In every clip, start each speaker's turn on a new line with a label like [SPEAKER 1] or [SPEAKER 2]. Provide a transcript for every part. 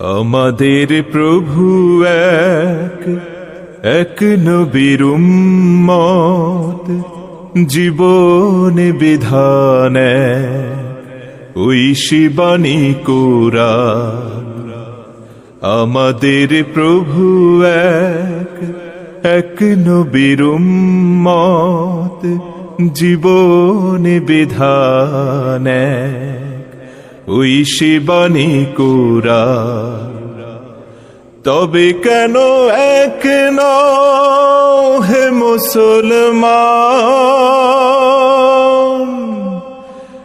[SPEAKER 1] আমাদের প্রভু এক এক নবীর উম্মত, জীবন বিধান ওই শিবানী কোরআন, আমাদের প্রভু এক এক নবীর উম্মত, জীবন বিধান ওই শিবানী কোরআন তবে কেন এক হে মুসলমান?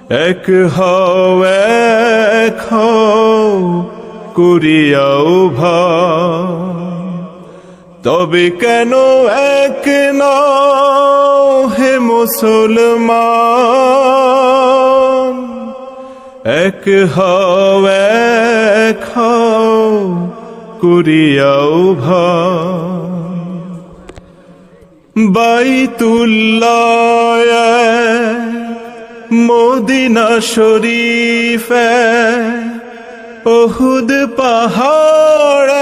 [SPEAKER 1] এক হও এক হও করিয়াও ভাই। তবে কেন এক হে মুসলমান? এক হও এক হও করিয়াও ভাই বাইতুল্লাহ মদিনা শরীফ ওহুদ পাহাড়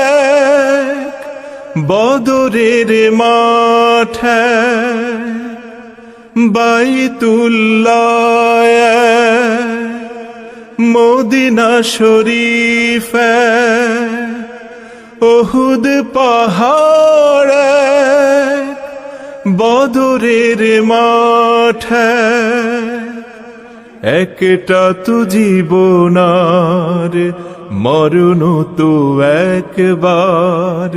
[SPEAKER 1] বদরের মাঠ। বাইতুল্লাহ মদিনা শরীফ ওহুদ পাহাড়, বদরের মাঠ। একটা তো জীবনার মরণ তো একবার,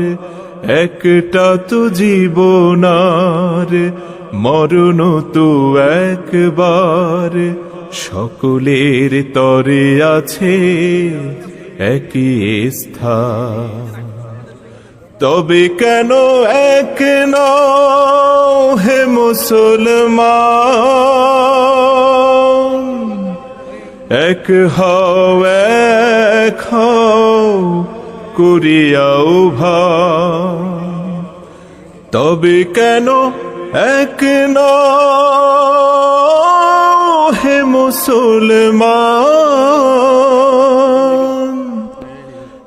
[SPEAKER 1] একটা তো জীবনার মরণ তো একবার। সকলের তরে আছে একই স্থান। তবে কেন এক হে মুসলমান? এক হও এক হও তবে কেন এক হে মুসলমান।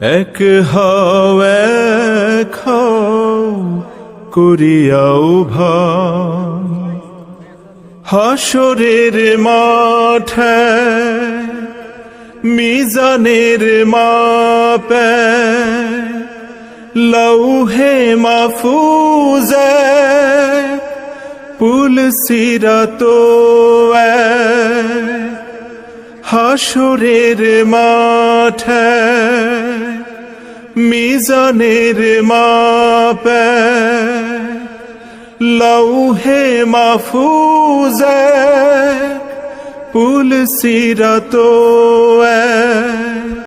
[SPEAKER 1] এক হও এক হও করিয়াও ভাই। হাসরের মাঠে মিজানের মাপে লৌহে মাফুজে পুল সিরাতো হাসরের মাঠে মিজানের মাপে লৌহে মাফুজে পুল সিরাতো